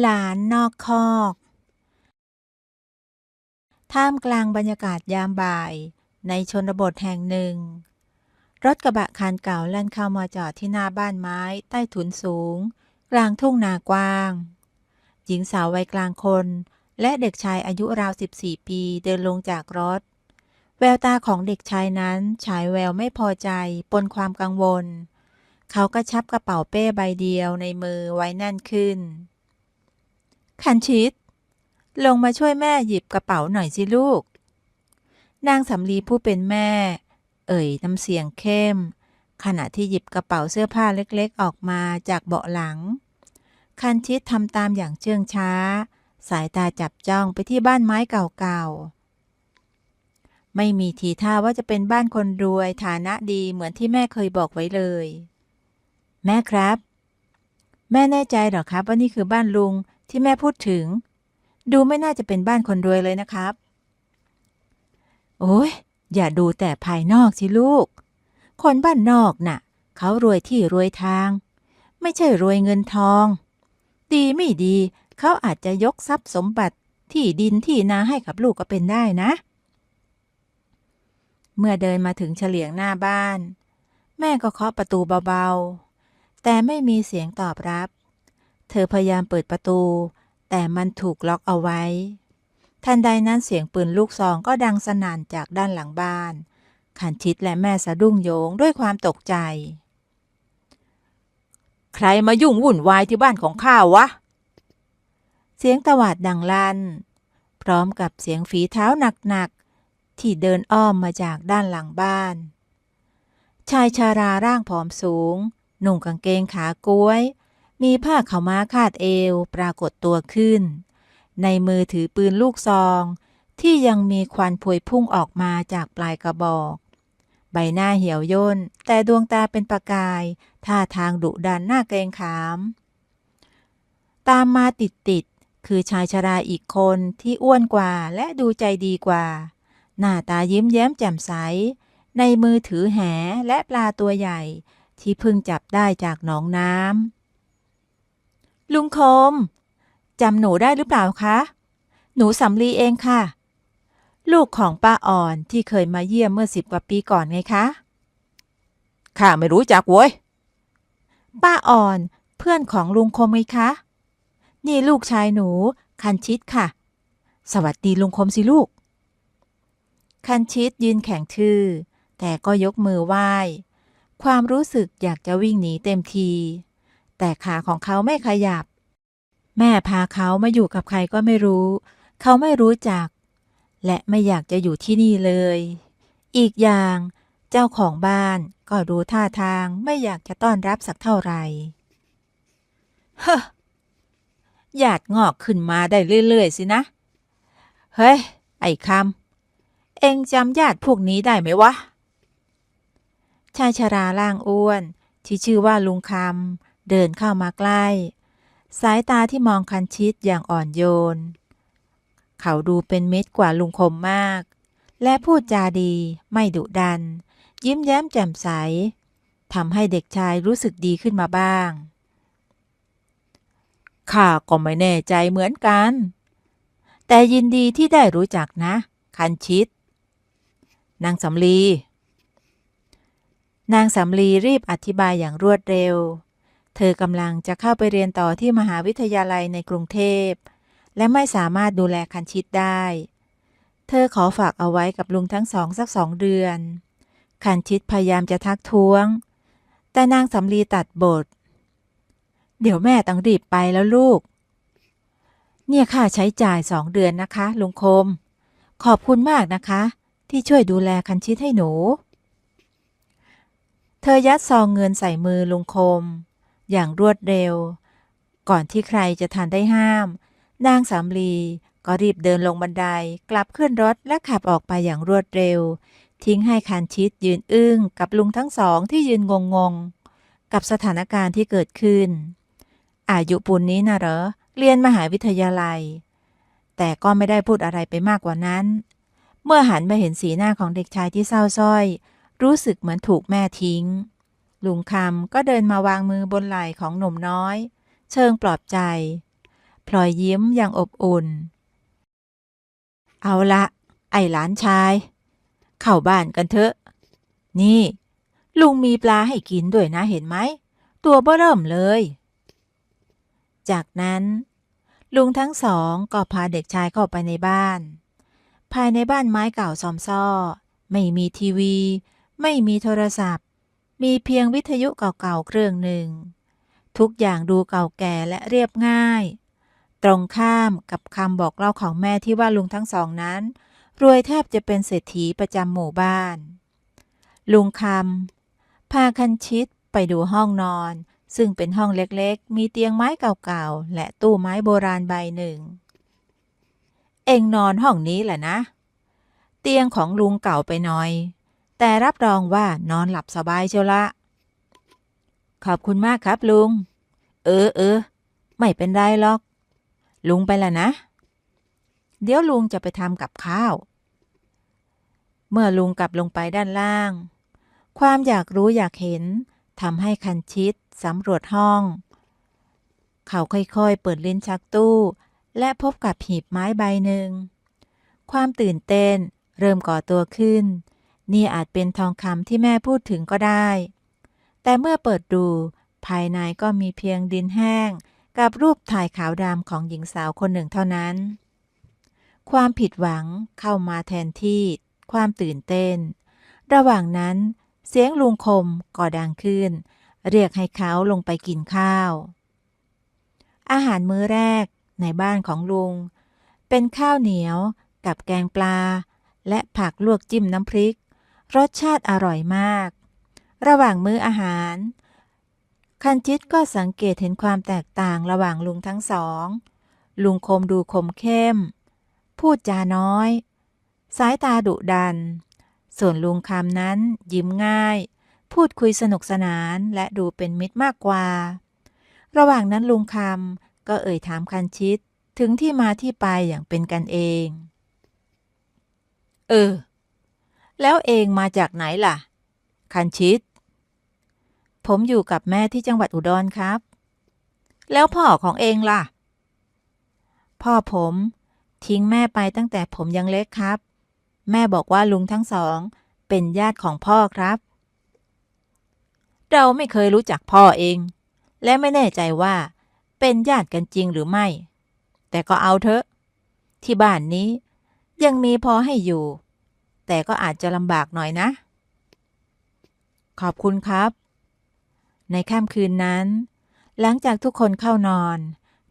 หลานนอกคอก ท่ามกลางบรรยากาศยามบ่าย ในชนบทแห่งหนึ่ง รถกระบะคันเก่าแล่นเข้ามาจอดที่หน้าบ้านไม้ใต้ถุนสูง กลางทุ่งนากว้าง หญิงสาววัยกลางคน และเด็กชายอายุราว 14 ปีเดินลงจากรถ แววตาของเด็กชายนั้นฉายแววไม่พอใจปนความกังวล เขาก็ชับกระเป๋าเป้ใบเดียวในมือไว้แน่นขึ้น คันชิดลงมาช่วยแม่หยิบกระเป๋าหน่อยสิลูก นางสำลีผู้เป็นแม่ เอ่ยน้ำเสียงเข้ม ขณะที่หยิบกระเป๋าเสื้อผ้าเล็กๆ ออกมาจากเบาะหลัง คันชิดทำตามอย่างเชื่องช้า สายตาจับจ้องไปที่บ้านไม้เก่าๆ ไม่มีทีท่าว่าจะเป็นบ้านคนรวยฐานะดีเหมือนที่แม่เคยบอกไว้เลย แม่ครับ แม่แน่ใจหรอครับว่านี่คือบ้านลุง ที่แม่พูดถึง ดูไม่น่าจะเป็นบ้านคนรวยเลยนะครับ โอ้ยอย่าดูแต่ภายนอกสิลูก คนบ้านนอกน่ะ เขารวยที่รวยทาง ไม่ใช่รวยเงินทอง ดีไม่ดี เขาอาจจะยกทรัพย์สมบัติที่ดินที่นาให้กับลูกก็เป็นได้นะ เมื่อเดินมาถึงเฉลียงหน้าบ้าน แม่ก็เคาะประตูเบาๆ แต่ไม่มีเสียงตอบรับ เธอพยายามเปิดประตู แต่มันถูกล็อกเอาไว้ ทันใดนั้นเสียงปืนลูกซองก็ดังสนั่นจากด้านหลังบ้าน ขันชิดและแม่สะดุ้งโยงด้วยความตกใจ ใครมายุ่งวุ่นวายที่บ้านของข้าววะเสียงตวาดดังลั่น พร้อมกับเสียงฝีเท้าหนักๆที่เดินอ้อมมาจากด้านหลังบ้าน ชายชาราร่างผอมสูง หนุ่งกางเกงขาก้วย มีผ้าขาวม้าคาดเอวปรากฏตัวขึ้น ในมือถือปืนลูกซอง ที่ยังมีควันพวยพุ่งออกมาจากปลายกระบอก ใบหน้าเหี่ยวย่น แต่ดวงตาเป็นประกาย ท่าทางดุดันหน้าเกรงขาม ตามมาติดติดคือชายชราอีกคนที่อ้วนกว่าและดูใจดีกว่า หน้าตายิ้มแย้มแจ่มใส ในมือถือแหและปลาตัวใหญ่ ที่เพิ่งจับได้จากหนองน้ำ ลุงคมจำหนูได้หรือเปล่าคะ หนูสำลีเองค่ะ ลูกของป้าอ่อนที่เคยมาเยี่ยมเมื่อสิบกว่าปีก่อนไงคะ ข้าไม่รู้จักเว้ย ป้าอ่อนเพื่อนของลุงคมไงคะ นี่ลูกชายหนู คันชิดค่ะ สวัสดีลุงคมสิลูก คันชิดยืนแข็งทื่อ แต่ก็ยกมือไหว้ ความรู้สึกอยากจะวิ่งหนีเต็มที แต่ขาของเขาไม่ขยับ แม่พาเขามาอยู่กับใครก็ไม่รู้ เขาไม่รู้จัก และไม่อยากจะอยู่ที่นี่เลย อีกอย่างเจ้าของบ้านก็ดูท่าทางไม่อยากจะต้อนรับสักเท่าไหร่เฮ้หยาดงอกขึ้นมาได้เรื่อย ๆ สินะ เฮ้ย ไอ้คำ เองจำญาติพวกนี้ได้ไหมวะ ชายชราล่างอ้วน ที่ชื่อว่าลุงคำ เดินเข้ามาใกล้ สายตาที่มองคันชิดอย่างอ่อนโยน เขาดูเป็นมิตรกว่าลุงคมมาก และพูดจาดีไม่ดุดัน ยิ้มแย้มแจ่มใสทำให้เด็กชายรู้สึกดีขึ้นมาบ้าง ข้าก็ไม่แน่ใจเหมือนกัน แต่ยินดีที่ได้รู้จักนะ คันชิด นางสำลี นางสำลีรีบอธิบายอย่างรวดเร็ว เธอกำลังจะเข้าไปเรียนต่อที่มหาวิทยาลัยในกรุงเทพ และไม่สามารถดูแลคันชิดได้ เธอขอฝากเอาไว้กับลุงทั้งสองสักสองเดือน คันชิดพยายามจะทักท้วง แต่นางสำลีตัดบท เดี๋ยวแม่ต้องรีบไปแล้วลูก เนี่ยค่าใช้จ่ายสองเดือนนะคะ ลุงคม ขอบคุณมากนะคะ ที่ช่วยดูแลคันชิดให้หนู เธอยัดซองเงินใส่มือลุงคม อย่างรวดเร็ว ก่อนที่ใครจะทันได้ห้าม นางสำลีก็รีบเดินลงบันไดกลับขึ้นรถและขับออกไปอย่างรวดเร็ว ทิ้งให้คันชิดยืนอึ้งกับลุงทั้งสองที่ยืนงงงๆ กับสถานการณ์ที่เกิดขึ้น อายุปูนนี้นะเหรอ เรียนมหาวิทยาลัย แต่ก็ไม่ได้พูดอะไรไปมากกว่านั้น เมื่อหันมาเห็นสีหน้าของเด็กชายที่เศร้าส้อย รู้สึกเหมือนถูกแม่ทิ้ง ลุงคำก็เดินมาวางมือบนไหล่ของหนุ่มน้อย เชิงปลอบใจพลอยยิ้มอย่างอบอุ่น เอาละ ไอ้หลานชาย เข้าบ้านกันเถอะ นี่ ลุงมีปลาให้กินด้วยนะเห็นไหม ตัวเบ้อเริ่มเลย จากนั้น ลุงทั้งสองก็พาเด็กชายเข้าไปในบ้าน ภายในบ้านไม้เก่าซอมซ่อ ไม่มีทีวี ไม่มีโทรศัพท์ มีเพียงวิทยุเก่าๆเครื่องหนึ่ง ทุกอย่างดูเก่าแก่และเรียบง่าย ตรงข้ามกับคำบอกเล่าของแม่ที่ว่าลุงทั้งสองนั้น รวยแทบจะเป็นเศรษฐีประจำหมู่บ้าน ลุงคำพาคันชิดไปดูห้องนอน ซึ่งเป็นห้องเล็กๆ มีเตียงไม้เก่าๆ และตู้ไม้โบราณใบหนึ่ง เองนอนห้องนี้แหละนะ เตียงของลุงเก่าไปหน่อย แต่รับรองว่านอนหลับสบายเชียวละ ขอบคุณมากครับลุง เออเออ ไม่เป็นไรหรอก ลุงไปละนะ เดี๋ยวลุงจะไปทำกับข้าว เมื่อลุงกลับลงไปด้านล่าง ความอยากรู้อยากเห็นทำให้คันชิดสำรวจห้อง เขาค่อยๆ เปิดลิ้นชักตู้ และพบกับหีบไม้ใบหนึ่ง ความตื่นเต้นเริ่มก่อตัวขึ้น นี่อาจเป็นทองคำที่แม่พูดถึงก็ได้ แต่เมื่อเปิดดู ภายในก็มีเพียงดินแห้ง กับรูปถ่ายขาวดำของหญิงสาวคนหนึ่งเท่านั้น ความผิดหวังเข้ามาแทนที่ ความตื่นเต้น ระหว่างนั้น เสียงลุงคมก็ดังขึ้น เรียกให้เขาลงไปกินข้าว อาหารมื้อแรกในบ้านของลุง เป็นข้าวเหนียวกับแกงปลา และผักลวกจิ้มน้ำพริก รสชาติอร่อยมาก ระหว่างมื้ออาหาร คันจิตก็สังเกตเห็นความแตกต่างระหว่างลุงทั้งสอง ลุงคมดูคมเข้ม พูดจาน้อย สายตาดุดัน ส่วนลุงคำนั้นยิ้มง่าย พูดคุยสนุกสนานและดูเป็นมิตรมากกว่า ระหว่างนั้นลุงคำก็เอ่ยถามคันชิตถึงที่มาที่ไปอย่างเป็นกันเอง เออ แล้วเองมาจากไหนล่ะ คันชิต ผมอยู่กับแม่ที่จังหวัดอุดรครับ แล้วพ่อของเองล่ะ พ่อผมทิ้งแม่ไปตั้งแต่ผมยังเล็กครับ แม่บอกว่าลุงทั้งสอง เป็นญาติของพ่อครับ เราไม่เคยรู้จักพ่อเอง และไม่แน่ใจว่า เป็นญาติกันจริงหรือไม่ แต่ก็เอาเถอะ ที่บ้านนี้ยังมีพอให้อยู่ แต่ก็อาจจะลำบากหน่อยนะ ขอบคุณครับ ในค่ำคืนนั้น หลังจากทุกคนเข้านอน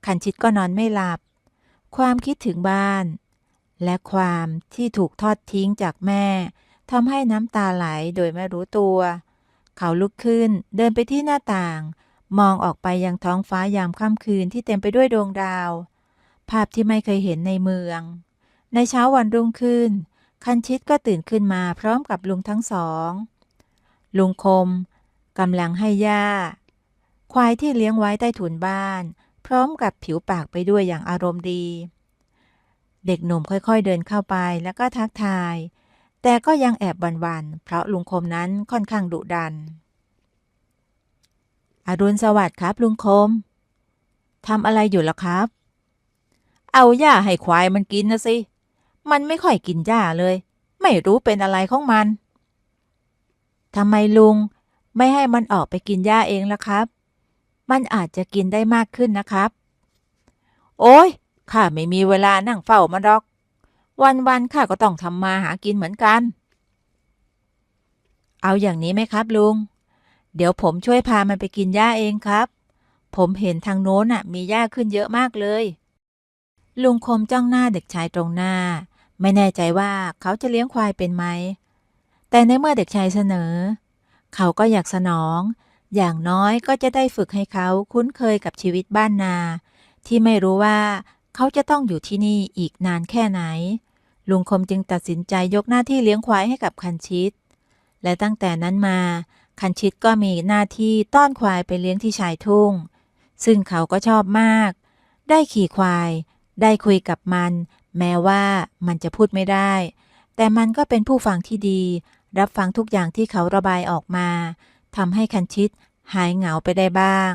คันชิดก็นอนไม่หลับ ความคิดถึงบ้าน และความที่ถูกทอดทิ้งจากแม่ทำให้น้ำตาไหลโดยไม่รู้ตัว เขาลุกขึ้นเดินไปที่หน้าต่าง มองออกไปยังท้องฟ้ายามค่ำคืนที่เต็มไปด้วยดวงดาว ภาพที่ไม่เคยเห็นในเมือง ในเช้าวันรุ่งขึ้น คันชิดก็ตื่นขึ้นมาพร้อมกับลุงทั้งสอง ลุงคมกำลังให้ย่าควายที่เลี้ยงไว้ใต้ถุนบ้าน พร้อมกับผิวปากไปด้วยอย่างอารมณ์ดี เด็กหนุ่มค่อยๆเดินเข้าไปแล้วก็ทักทาย แต่ก็ยังแอบวันๆเพราะลุงคมนั้นค่อนข้างดุดัน อรุณสวัสดิ์ครับ ลุงคมทำอะไรอยู่ล่ะครับ เอาหญ้าให้ควายมันกินนะสิ มันไม่ค่อยกินหญ้าเลย ไม่รู้เป็นอะไรของมันทำไมลุงไม่ให้มันออกไปกินหญ้าเองล่ะครับ มันอาจจะกินได้มากขึ้นนะครับ โอ้ยข้าไม่มีเวลานั่งเฝ้ามันหรอก วันๆข้าก็ต้องทำมาหากินเหมือนกัน เอาอย่างนี้ไหมครับลุง เดี๋ยวผมช่วยพามันไปกินหญ้าเองครับ ผมเห็นทางโน้นน่ะ มีหญ้าขึ้นเยอะมากเลย ลุงคมจ้องหน้าเด็กชายตรงหน้า ไม่แน่ใจว่าเขาจะเลี้ยงควายเป็นไหม แต่ในเมื่อเด็กชายเสนอ เขาก็อยากสนอง อย่างน้อยก็จะได้ฝึกให้เขาคุ้นเคยกับชีวิตบ้านนา ที่ไม่รู้ว่าเขาจะต้องอยู่ที่นี่อีกนานแค่ไหน ลุงคมจึงตัดสินใจยกหน้าที่เลี้ยงควายให้กับคันชิต และตั้งแต่นั้นมา คันชิตก็มีหน้าที่ต้อนควายไปเลี้ยงที่ชายทุ่ง ซึ่งเขาก็ชอบมาก ได้ขี่ควาย ได้คุยกับมัน แม้ว่ามันจะพูดไม่ได้ แต่มันก็เป็นผู้ฟังที่ดี รับฟังทุกอย่างที่เขาระบายออกมาทำให้คันชิตหายเหงาไปได้บ้าง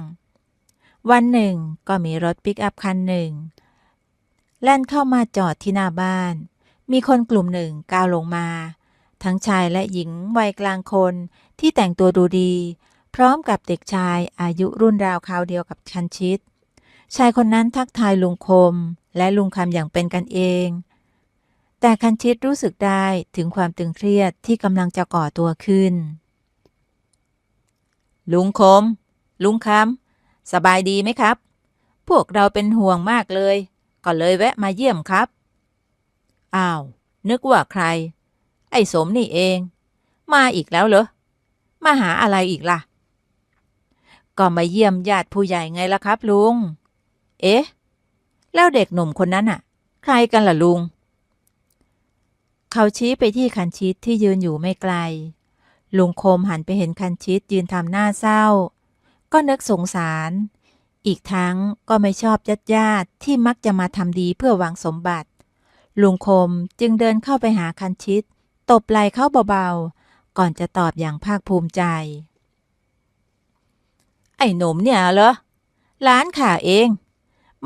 วันหนึ่งก็มีรถปิกอัพคันหนึ่ง แล่นเข้ามาจอดที่หน้าบ้าน มีคนกลุ่มหนึ่งก้าวลงมา ทั้งชายและหญิงวัยกลางคนที่แต่งตัวดูดี พร้อมกับเด็กชายอายุรุ่นราวคราวเดียวกับคันชิต ชายคนนั้นทักทายลุงคม และลุงคำอย่างเป็นกันเอง แต่คันชิตรู้สึกได้ถึงความตึงเครียดที่กำลังจะก่อตัวขึ้น ลุงคม ลุงคำสบายดีไหมครับ พวกเราเป็นห่วงมากเลย ก็เลยแวะมาเยี่ยมครับ อ้าว นึกว่าใคร ไอ้สมนี่เอง มาอีกแล้วเหรอ มาหาอะไรอีกล่ะ ก็มาเยี่ยมญาติผู้ใหญ่ไงล่ะครับลุง เอ๊ะ แล้วเด็กหนุ่มคนนั้นอะใครกันล่ะลุง เขาชี้ไปที่คันชิตที่ยืนอยู่ไม่ไกล ลุงคมหันไปเห็นคันชิตยืนทำหน้าเศร้า ก็นึกสงสาร อีกทั้งก็ไม่ชอบญาติญาติที่มักจะมาทำดีเพื่อหวังสมบัติ ลุงคมจึงเดินเข้าไปหาคันชิตตบไหล่เขาเบาๆ ก่อนจะตอบอย่างภาคภูมิใจ ไอ้หนุ่มเนี่ยเหรอร้านข่าเอง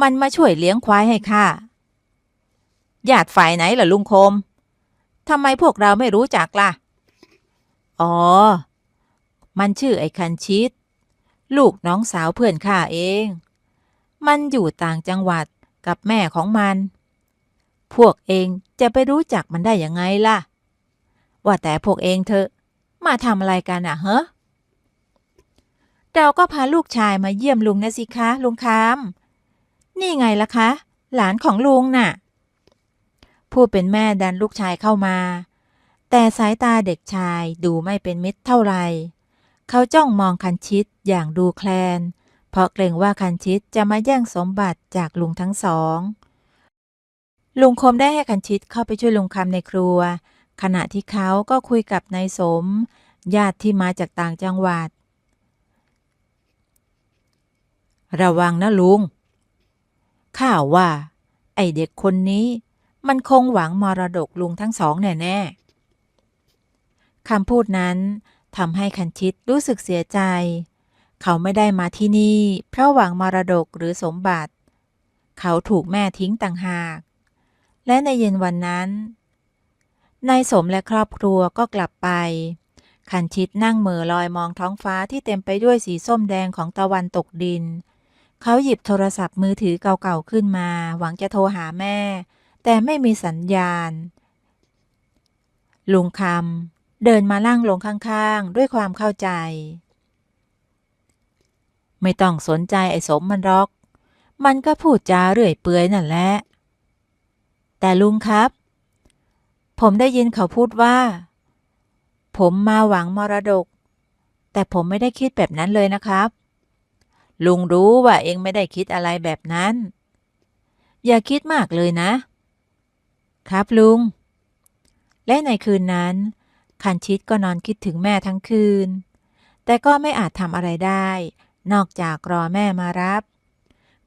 มันมาช่วยเลี้ยงควายให้ข้าญาติฝ่ายไหนล่ะลุงคมทำไมพวกเราไม่รู้จักล่ะ อ๋อ มันชื่อไอ้คันชิต ลูกน้องสาวเพื่อนข้าเอง มันอยู่ต่างจังหวัดกับแม่ของมัน พวกเองจะไปรู้จักมันได้ยังไงล่ะ ว่าแต่พวกเองเถอะมาทำอะไรกันอะเฮ้เราก็พาลูกชายมาเยี่ยมลุงนะสิคะลุงคำ นี่ไงล่ะคะ หลานของลุงน่ะ ผู้เป็นแม่ดันลูกชายเข้ามา แต่สายตาเด็กชายดูไม่เป็นมิตรเท่าไหร่เขาจ้องมองคันชิตอย่างดูแคลน เพราะเกรงว่าคันชิตจะมาแย่งสมบัติจากลุงทั้งสอง ลุงคมได้ให้คันชิตเข้าไปช่วยลุงคำในครัว ขณะที่เขาก็คุยกับนายสม ญาติที่มาจากต่างจังหวัด ระวังนะลุง ข้าว่า ไอเด็กคนนี้ มันคงหวังมรดกลุงทั้งสองแน่ๆคำพูดนั้นทำให้คันชิตรู้สึกเสียใจ เขาไม่ได้มาที่นี่ เพราะหวังมรดกหรือสมบัติ เขาถูกแม่ทิ้งต่างหาก และในเย็นวันนั้นนายสมและครอบครัวก็กลับไป คันชิตนั่งเหม่อลอยมองท้องฟ้าที่เต็มไปด้วยสีส้มแดงของตะวันตกดิน เขาหยิบโทรศัพท์มือถือเก่าๆขึ้นมา หวังจะโทรหาแม่ แต่ไม่มีสัญญาณ ลุงคำเดินมาล่างลงข้างๆ ด้วยความเข้าใจ ไม่ต้องสนใจไอ้สมมันรอก มันก็พูดจาเรื่อยเปื่อยนั่นแหละ แต่ลุงครับ ผมได้ยินเขาพูดว่า ผมมาหวังมรดก แต่ผมไม่ได้คิดแบบนั้นเลยนะครับ ลุงรู้ว่าเองไม่ได้คิดอะไรแบบนั้น อย่าคิดมากเลยนะ ครับลุง และในคืนนั้น คันชิตก็นอนคิดถึงแม่ทั้งคืน แต่ก็ไม่อาจทำอะไรได้ นอกจากรอแม่มารับ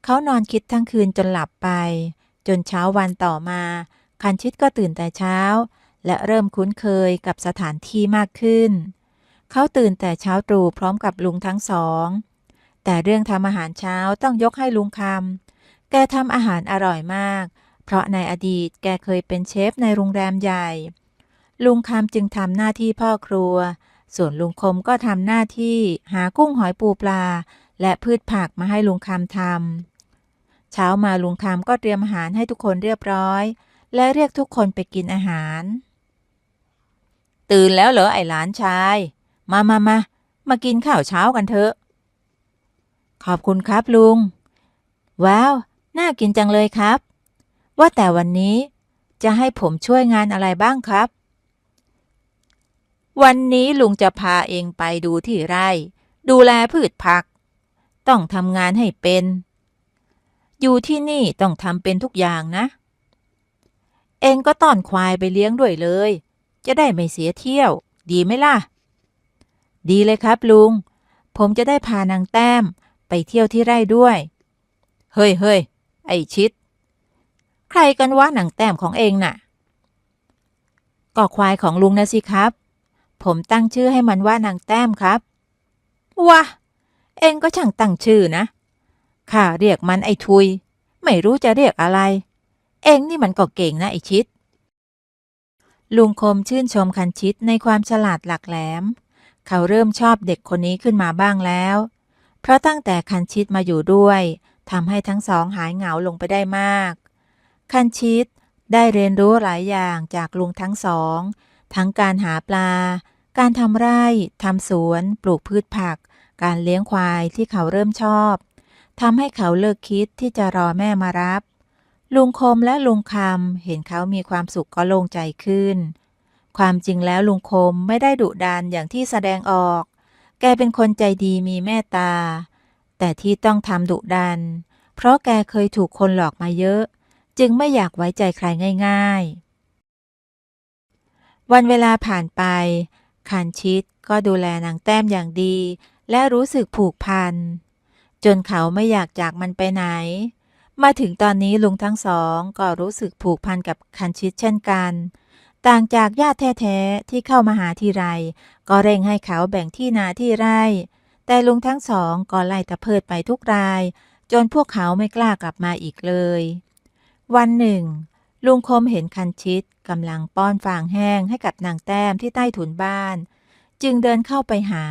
เขานอนคิดทั้งคืนจนหลับไป จนเช้าวันต่อมา คันชิตก็ตื่นแต่เช้า และเริ่มคุ้นเคยกับสถานที่มากขึ้น เขาตื่นแต่เช้าตรู่พร้อมกับลุงทั้งสอง แต่เรื่องทำอาหารเช้าต้องยกให้ลุงคำ แกทำอาหารอร่อยมาก เพราะในอดีตแกเคยเป็นเชฟในโรงแรมใหญ่ ลุงคำจึงทำหน้าที่พ่อครัว ส่วนลุงคมก็ทำหน้าที่หากุ้งหอยปูปลา และพืชผักมาให้ลุงคำทำ เช้ามาลุงคำก็เตรียมอาหารให้ทุกคนเรียบร้อย และเรียกทุกคนไปกินอาหาร ตื่นแล้วเหรอไอหลานชาย มามามามากินข้าวเช้ากันเถอะ ขอบคุณครับลุง ว้าว น่ากินจังเลยครับ ว่าแต่วันนี้จะให้ผมช่วยงานอะไรบ้างครับ วันนี้ลุงจะพาเองไปดูที่ไร่ ดูแลพืชผัก ต้องทำงานให้เป็น อยู่ที่นี่ต้องทำเป็นทุกอย่างนะ เองก็ต้อนควายไปเลี้ยงด้วยเลย จะได้ไม่เสียเที่ยว ดีไหมล่ะ ดีเลยครับลุง ผมจะได้พานางแต้ม ไปเที่ยวที่ไร่ด้วย เฮ้ยเฮ้ยไอชิด ใครกันวะหนังแต้มของเองน่ะ ก็ควายของลุงนะสิครับ ผมตั้งชื่อให้มันว่านางแต้มครับว้าเองก็ช่างตั้งชื่อนะ ข้าเรียกมันไอ้ทุย ไม่รู้จะเรียกอะไร เองนี่มันก็เก่งนะไอ้ชิด ลุงคมชื่นชมคันชิดในความฉลาดหลักแหลม เขาเริ่มชอบเด็กคนนี้ขึ้นมาบ้างแล้ว เพราะตั้งแต่คันชิดมาอยู่ด้วยทำให้ทั้งสองหายเหงาลงไปได้มาก คันชิดได้เรียนรู้หลายอย่างจากลุงทั้งสอง ทั้งการหาปลา การทำไร่ทำสวน ปลูกพืชผัก การเลี้ยงควายที่เขาเริ่มชอบทำให้เขาเลิกคิดที่จะรอแม่มารับ ลุงคมและลุงคำเห็นเขามีความสุขก็โล่งใจขึ้น ความจริงแล้วลุงคมไม่ได้ดุดันอย่างที่แสดงออก แกเป็นคนใจดีมีเมตตา แต่ที่ต้องทำดุดัน เพราะแกเคยถูกคนหลอกมาเยอะ จึงไม่อยากไว้ใจใครง่าย ๆ วันเวลาผ่านไปคันชิดก็ดูแลนางแต้มอย่างดี และรู้สึกผูกพัน จนเขาไม่อยากจากมันไปไหน มาถึงตอนนี้ลุงทั้งสองก็รู้สึกผูกพันกับคันชิดเช่นกัน ต่างจากญาติแท้ๆที่เข้ามาหาทีไร ก็เร่งให้เขาแบ่งที่นาที่ไร่ แต่ลุงทั้งสองก็ไล่ตะเพิดไปทุกราย จนพวกเขาไม่กล้ากลับมาอีกเลย วันหนึ่ง ลุงคมเห็นคันชิดกำลังป้อนฟางแห้งให้กับนางแต้มที่ใต้ถุนบ้าน จึงเดินเข้าไปหา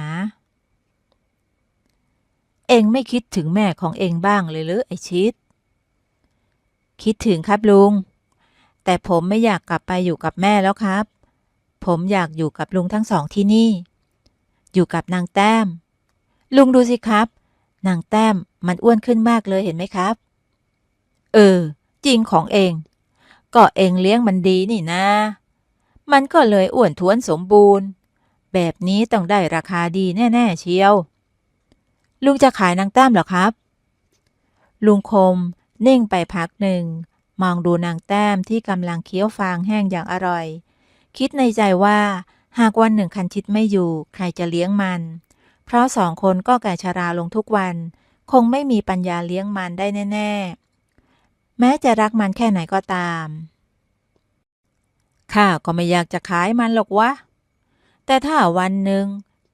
เองไม่คิดถึงแม่ของเองบ้างเลยหรือไอชิด คิดถึงครับลุง แต่ผมไม่อยากกลับไปอยู่กับแม่แล้วครับ ผมอยากอยู่กับลุงทั้งสองที่นี่ อยู่กับนางแต้ม ลุงดูสิครับ นางแต้มมันอ้วนขึ้นมากเลยเห็นไหมครับ เออ จริงของเอง ก็เองเลี้ยงมันดีนี่นะ มันก็เลยอ้วนท้วนสมบูรณ์ แบบนี้ต้องได้ราคาดีแน่ ๆ เชียว ลุงจะขายนางแต้มหรอครับ ลุงคมนิ่งไปพักหนึ่ง มองดูนางแต้มที่กำลังเคี้ยวฟางแห้งอย่างอร่อย คิดในใจว่า หากวันหนึ่งคันชิดไม่อยู่ ใครจะเลี้ยงมัน เพราะสองคนก็แก่ชราลงทุกวัน คงไม่มีปัญญาเลี้ยงมันได้แน่ ๆ แม้จะรักมันแค่ไหนก็ตามข้าก็ไม่อยากจะขายมันหรอกวะ แต่ถ้าวันหนึ่ง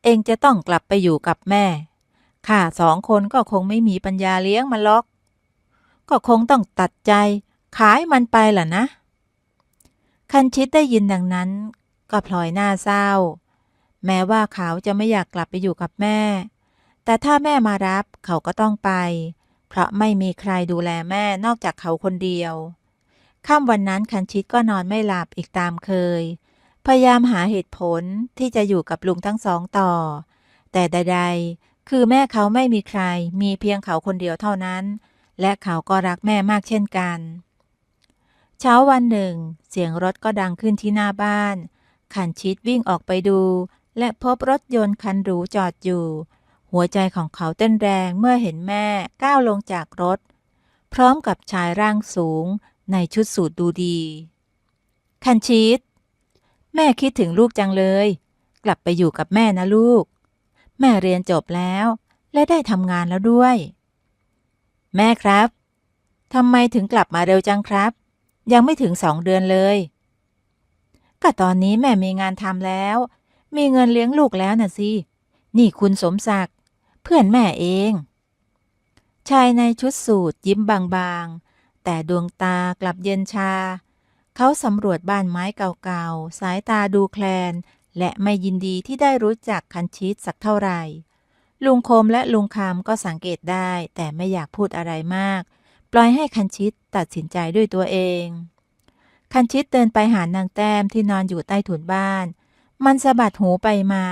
เองจะต้องกลับไปอยู่กับแม่ ข้าสองคนก็คงไม่มีปัญญาเลี้ยงมันหรอก ก็คงต้องตัดใจ ขายมันไปล่ะนะ คันชิดได้ยินดังนั้น ก็พลอยหน้าเศร้า แม้ว่าเขาจะไม่อยากกลับไปอยู่กับแม่ แต่ถ้าแม่มารับเขาก็ต้องไป เพราะไม่มีใครดูแลแม่นอกจากเขาคนเดียวค่ำวันนั้นคันชิดก็นอนไม่หลับอีกตามเคย พยายามหาเหตุผลที่จะอยู่กับลุงทั้งสองต่อ แต่ใด ๆ คือแม่เขาไม่มีใคร มีเพียงเขาคนเดียวเท่านั้น และเขาก็รักแม่มากเช่นกัน เช้าวันหนึ่ง เสียงรถก็ดังขึ้นที่หน้าบ้าน ขันชิดวิ่งออกไปดู และพบรถยนต์คันหรูจอดอยู่ หัวใจของเขาเต้นแรงเมื่อเห็นแม่ก้าวลงจากรถ พร้อมกับชายร่างสูงในชุดสูทดูดีคันชิด แม่คิดถึงลูกจังเลย กลับไปอยู่กับแม่นะลูก แม่เรียนจบแล้ว และได้ทำงานแล้วด้วย แม่ครับทำไมถึงกลับมาเร็วจังครับ ยังไม่ถึงสองเดือนเลยก็ตอนนี้แม่มีงานทำแล้ว มีเงินเลี้ยงลูกแล้วน่ะสิ นี่คุณสมศักดิ์ เพื่อนแม่เอง ชายในชุดสูทยิ้มบางๆ แต่ดวงตากลับเย็นชา เขาสำรวจบ้านไม้เก่าๆ สายตาดูแคลน และไม่ยินดีที่ได้รู้จักคันชิดสักเท่าไหร่ ลุงคมและลุงคำก็สังเกตได้ แต่ไม่อยากพูดอะไรมาก ล่อยให้คันชิดตัดสินใจด้วยตัวเอง คันชิดเดินไปหานางแต้มที่นอนอยู่ใต้ถุนบ้าน มันสะบัดหูไปมา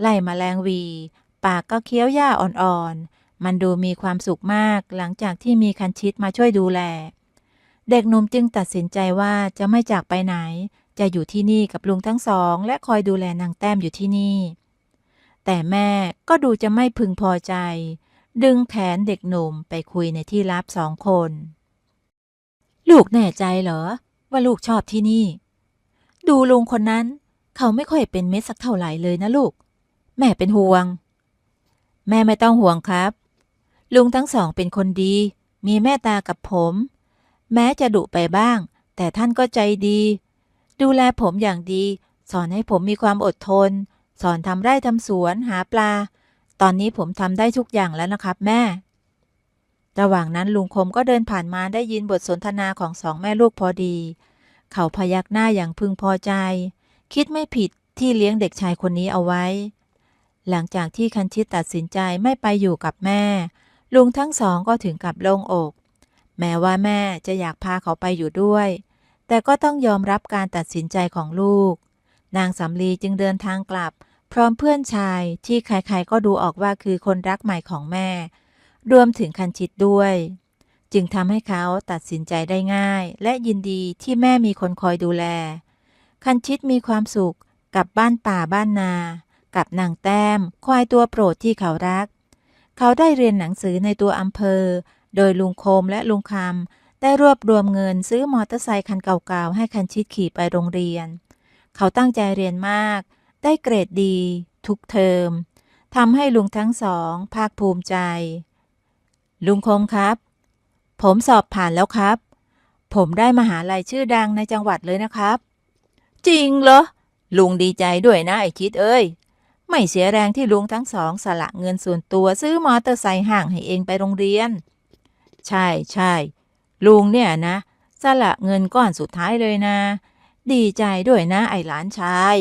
ไล่มแมลงวี ปากก็เคี้ยวหญ้าอ่อนๆ มันดูมีความสุขมากหลังจากที่มีคันชิดมาช่วยดูแล เด็กหนุ่มจึงตัดสินใจว่าจะไม่จากไปไหน จะอยู่ที่นี่กับลุงทั้งสอง และคอยดูแลนางแต้มอยู่ที่นี่ แต่แม่ก็ดูจะไม่พึงพอใจ ดึงแขนเด็กหนุ่มไปคุยในที่ลับสองคน ลูกแน่ใจเหรอ ว่าลูกชอบที่นี่ ดูลุงคนนั้น เขาไม่ค่อยเป็นเม็ดสักเท่าไหร่เลยนะลูก แม่เป็นห่วง แม่ไม่ต้องห่วงครับ ลุงทั้งสองเป็นคนดี มีแม่ตากับผม แม้จะดุไปบ้าง แต่ท่านก็ใจดี ดูแลผมอย่างดี สอนให้ผมมีความอดทน สอนทำไร่ทำสวนหาปลา ตอนนี้ผมทำได้ทุกอย่างแล้วนะครับแม่ ระหว่างนั้นลุงคมก็เดินผ่านมาได้ยินบทสนทนาของสองแม่ลูกพอดี เขาพยักหน้าอย่างพึงพอใจ คิดไม่ผิดที่เลี้ยงเด็กชายคนนี้เอาไว้ หลังจากที่คันชิตตัดสินใจไม่ไปอยู่กับแม่ ลุงทั้งสองก็ถึงกับโล่งอก แม้ว่าแม่จะอยากพาเขาไปอยู่ด้วย แต่ก็ต้องยอมรับการตัดสินใจของลูก นางสำลีจึงเดินทางกลับ พร้อมเพื่อนชายที่ใครๆก็ดูออกว่าคือคนรักใหม่ของแม่ รวมถึงคันชิตด้วย จึงทำให้เขาตัดสินใจได้ง่าย และยินดีที่แม่มีคนคอยดูแล คันชิตมีความสุขกับบ้านป่าบ้านนา กับนางแต้ม ควายตัวโปรดที่เขารัก เขาได้เรียนหนังสือในตัวอำเภอ โดยลุงโคมและลุงคำได้รวบรวมเงินซื้อมอเตอร์ไซคันเก่าๆให้คันชิตขี่ไปโรงเรียน เขาตั้งใจเรียนมาก ได้เกรดดี ทุกเทอมทำให้ลุงทั้งสอง ภาคภูมิใจ ลุงคมครับ ผมสอบผ่านแล้วครับ ผมได้มหาลัยชื่อดังในจังหวัดเลยนะครับ จริงเหรอ ลุงดีใจด้วยนะไอคิดเอ้ย ไม่เสียแรงที่ลุงทั้งสอง สละเงินส่วนตัวซื้อมอเตอร์ไซค์ห่างให้เองไปโรงเรียน ใช่ใช่ลุงเนี่ยนะ สละเงินก้อนสุดท้ายเลยนะ ดีใจด้วยนะไอหลานชาย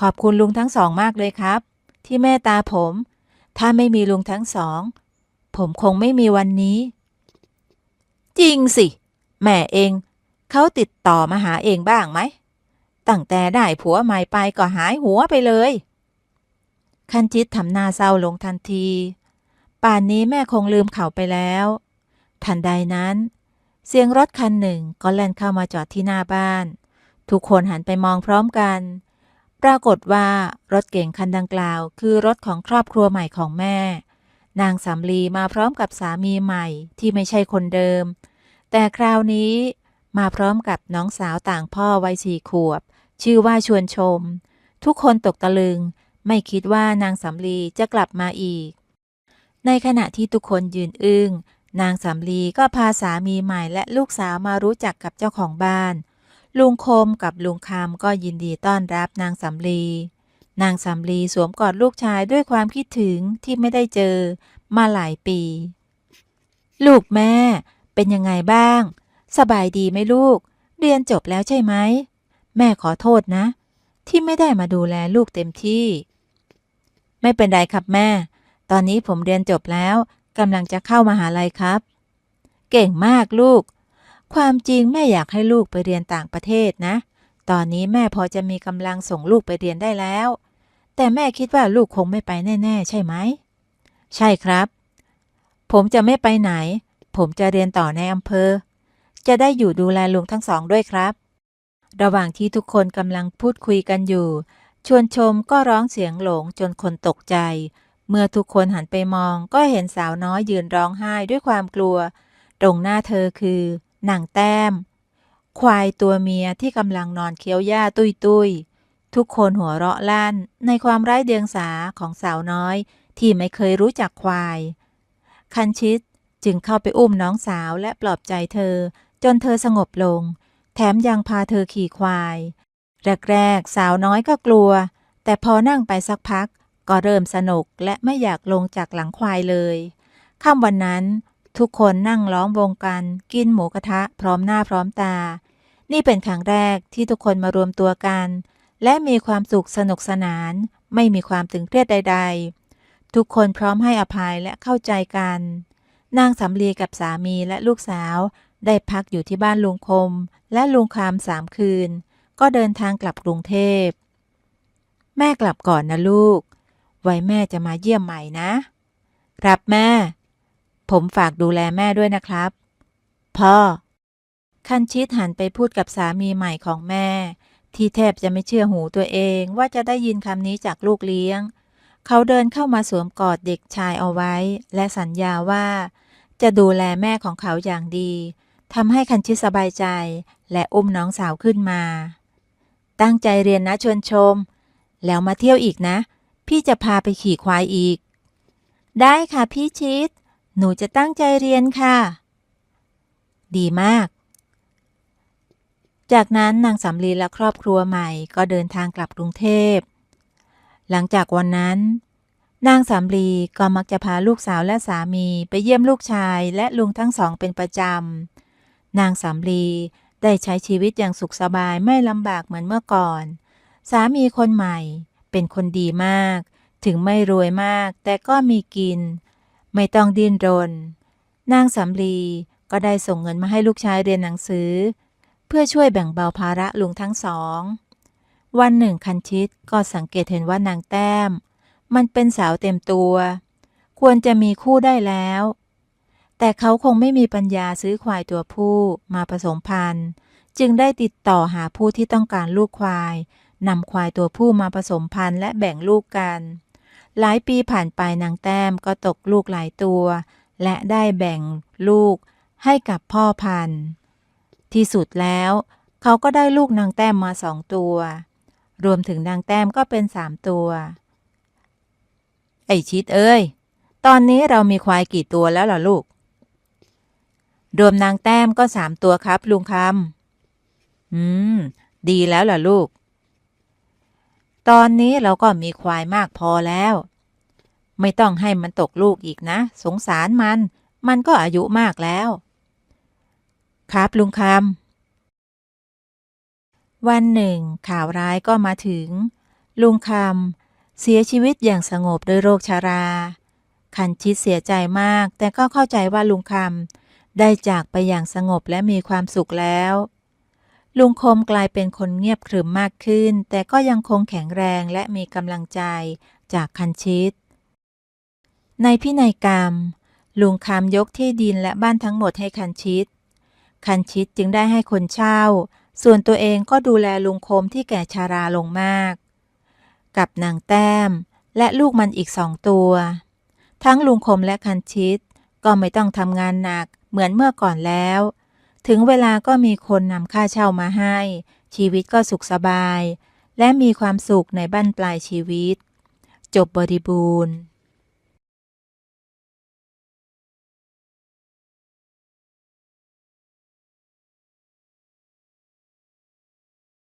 ขอบคุณลุงทั้งสองมากเลยครับ ที่แม่ตาผม ถ้าไม่มีลุงทั้งสอง ผมคงไม่มีวันนี้ จริงสิ แม่เอง เขาติดต่อมาหาเองบ้างไหมตั้งแต่ได้ผัวใหม่ไปก็หายหัวไปเลย คันจิตทำหน้าเศร้าลงทันที ป่านนี้แม่คงลืมเขาไปแล้ว ทันใดนั้น เสียงรถคันหนึ่งก็แล่นเข้ามาจอดที่หน้าบ้าน ทุกคนหันไปมองพร้อมกัน รากฏว่ารถเก๋งคันดังกล่าว คือรถของครอบครัวใหม่ของแม่ นางสำลีมาพร้อมกับสามีใหม่ที่ไม่ใช่คนเดิม แต่คราวนี้มาพร้อมกับน้องสาวต่างพ่อวัยสี่ขวบ ชื่อว่าชวนชม ทุกคนตกตะลึง ไม่คิดว่านางสำลีจะกลับมาอีก ในขณะที่ทุกคนยืนอึง้งนางสำลีก็พาสามีใหม่และลูกสาวมารู้จักกับเจ้าของบ้าน ลุงคมกับลุงคำก็ยินดีต้อนรับนางสำลี นางสำลีสวมกอดลูกชายด้วยความคิดถึงที่ไม่ได้เจอมาหลายปี ลูกแม่ เป็นยังไงบ้าง สบายดีไหมลูก เรียนจบแล้วใช่ไหม แม่ขอโทษนะ ที่ไม่ได้มาดูแลลูกเต็มที่ ไม่เป็นไรครับแม่ ตอนนี้ผมเรียนจบแล้วกำลังจะเข้ามาหาลัยครับ เก่งมากลูก ความจริงแม่อยากให้ลูกไปเรียนต่างประเทศนะ ตอนนี้แม่พอจะมีกำลังส่งลูกไปเรียนได้แล้ว แต่แม่คิดว่าลูกคงไม่ไปแน่ ๆ ใช่ไหม ใช่ครับ ผมจะไม่ไปไหน ผมจะเรียนต่อในอำเภอ จะได้อยู่ดูแลลุงทั้งสองด้วยครับ ระหว่างที่ทุกคนกำลังพูดคุยกันอยู่ ชวนชมก็ร้องเสียงหลงจนคนตกใจ เมื่อทุกคนหันไปมองก็เห็นสาวน้อยยืนร้องไห้ด้วยความกลัว ตรงหน้าเธอคือ นางแต้ม ควายตัวเมียที่กำลังนอนเคี้ยวหญ้าตุยตุยทุกคนหัวเราะลั่นในความไร้เดียงสาของสาวน้อยที่ไม่เคยรู้จักควาย คันชิตจึงเข้าไปอุ้มน้องสาวและปลอบใจเธอ จนเธอสงบลง แถมยังพาเธอขี่ควาย แรกๆ สาวน้อยก็กลัว แต่พอนั่งไปสักพัก ก็เริ่มสนุกและไม่อยากลงจากหลังควายเลยค่ำวันนั้น ทุกคนนั่งล้อมวงกัน กินหมูกระทะพร้อมหน้าพร้อมตา นี่เป็นครั้งแรกที่ทุกคนมารวมตัวกัน และมีความสุขสนุกสนาน ไม่มีความตึงเครียดใด ๆ ทุกคนพร้อมให้อภัยและเข้าใจกัน นางสำลีกับสามีและลูกสาว ได้พักอยู่ที่บ้านลุงคม และลุงคามสามคืน ก็เดินทางกลับกรุงเทพ แม่กลับก่อนนะลูก ไว้แม่จะมาเยี่ยมใหม่นะครับแม่ ผมฝากดูแลแม่ด้วยนะครับ พ่อ คันชิดหันไปพูดกับสามีใหม่ของแม่ ที่แทบจะไม่เชื่อหูตัวเองว่าจะได้ยินคำนี้จากลูกเลี้ยง เขาเดินเข้ามาสวมกอดเด็กชายเอาไว้ และสัญญาว่า จะดูแลแม่ของเขาอย่างดีทำให้คันชิดสบายใจ และอุ้มน้องสาวขึ้นมา ตั้งใจเรียนนะชวนชม แล้วมาเที่ยวอีกนะ พี่จะพาไปขี่ควายอีก ได้ค่ะพี่ชิด หนูจะตั้งใจเรียนค่ะ ดีมาก จากนั้นนางสำลีและครอบครัวใหม่ก็เดินทางกลับกรุงเทพ หลังจากวันนั้น นางสำลีก็มักจะพาลูกสาวและสามีไปเยี่ยมลูกชายและลุงทั้งสองเป็นประจำ นางสำลีได้ใช้ชีวิตอย่างสุขสบายไม่ลำบากเหมือนเมื่อก่อน สามีคนใหม่เป็นคนดีมาก ถึงไม่รวยมากแต่ก็มีกิน ไม่ต้องดิ้นรน นางสำลีก็ได้ส่งเงินมาให้ลูกชายเรียนหนังสือ เพื่อช่วยแบ่งเบาภาระลุงทั้งสอง วันหนึ่งคันชิตก็สังเกตเห็นว่านางแต้ม มันเป็นสาวเต็มตัว ควรจะมีคู่ได้แล้ว แต่เขาคงไม่มีปัญญาซื้อควายตัวผู้มาผสมพันธุ์ จึงได้ติดต่อหาผู้ที่ต้องการลูกควายนำควายตัวผู้มาผสมพันธุ์และแบ่งลูกกัน หลายปีผ่านไปนางแต้มก็ตกลูกหลายตัว และได้แบ่งลูกให้กับพ่อพันธุ์ ที่สุดแล้ว เขาก็ได้ลูกนางแต้มมาสองตัว รวมถึงนางแต้มก็เป็นสามตัว ไอชิดเอ้ย ตอนนี้เรามีควายกี่ตัวแล้วล่ะลูก รวมนางแต้มก็สามตัวครับลุงคำอืม ดีแล้วล่ะลูก ตอนนี้เราก็มีควายมากพอแล้ว ไม่ต้องให้มันตกลูกอีกนะ สงสารมัน มันก็อายุมากแล้ว ครับลุงคำวันหนึ่ง ข่าวร้ายก็มาถึง ลุงคำเสียชีวิตอย่างสงบด้วยโรคชารา คันชิดเสียใจมาก แต่ก็เข้าใจว่าลุงคำได้จากไปอย่างสงบและมีความสุขแล้ว ลุงคมกลายเป็นคนเงียบขรึมมากขึ้น แต่ก็ยังคงแข็งแรงและมีกำลังใจจากคันชิต ในพินัยกรรม ลุงคำยกที่ดินและบ้านทั้งหมดให้คันชิต คันชิตจึงได้ให้คนเช่า ส่วนตัวเองก็ดูแลลุงคมที่แก่ชาราลงมาก กับนางแต้ม และลูกมันอีกสองตัว ทั้งลุงคมและคันชิต ก็ไม่ต้องทำงานหนักเหมือนเมื่อก่อนแล้ว ถึงเวลาก็มีคนนำค่าเช่ามาให้ ชีวิตก็สุขสบาย และมีความสุขในบั้นปลายชีวิต จบบริบูรณ์